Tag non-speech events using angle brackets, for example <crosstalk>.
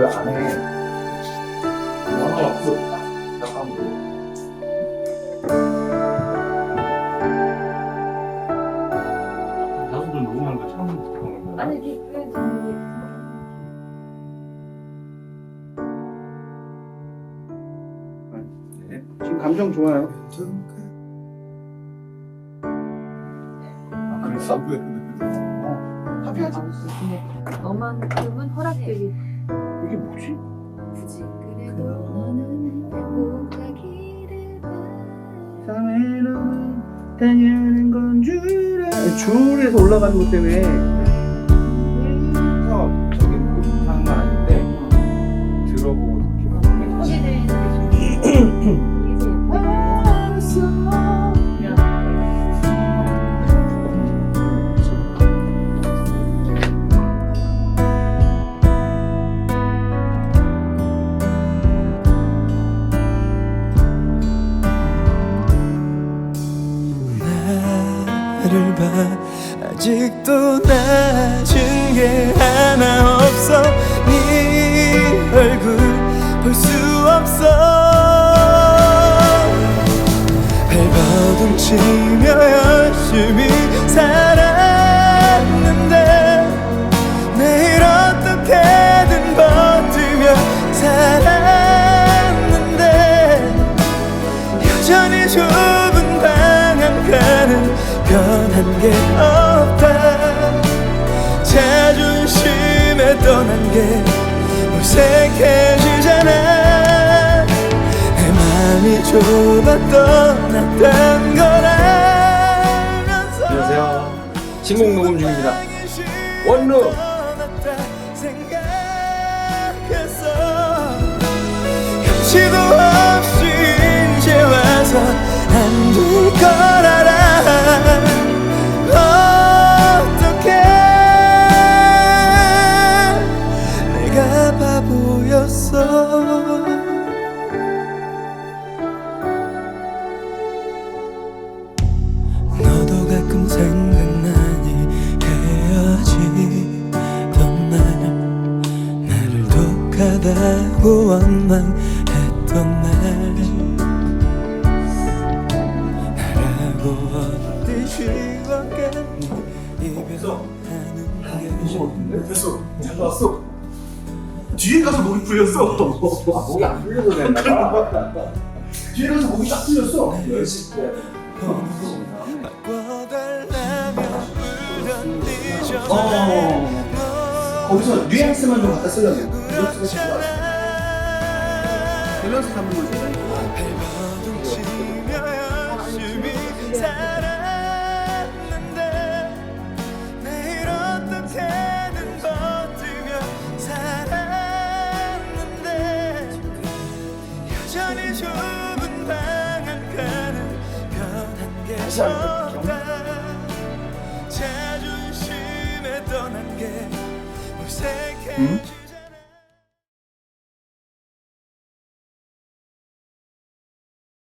그 안에 없어. 약간 가수들 녹음하는 거 처음 듣는 거야. 아니 네. 지금 감정 좋아요. 아, 그랬어? 어, 합의하지. 너만큼은 허락되기 이게 뭐지? 굳이 그래도 너는 행복하기를 바래 삶에는 당연한 건줄 알아. 줄에서 올라가는 것 때문에. 나를 봐. 아직도 낮은 게 하나 없어. 네 얼굴 볼 수 없어. 발버둥 치며 열심히 떠난 게 어색해지잖아 내 맘이 좁아 떠났던 걸 알면서 안녕하세요. 신곡 녹음 중입니다. 원룸. 생각했어 염치도 없이 이제 와서 나를 독하다고 원망했던 날 나라고 어디 쉬웠겠니 이별하는 게 됐어. 잘 왔어. 뒤에 가서 목이 풀렸어. 아, 목이 안 풀려서 그랬나 <laughs> 뒤에 가서 목이 딱 풀렸어. 열심히 때. 바꿔달라며 울던 네 어. 거기서 뉘앙스만 좀 갖다 쓰려고. 뉘앙스가 좋아. 밸런스 잡는 건좋 다. 자존심에 떠난 게 어색해지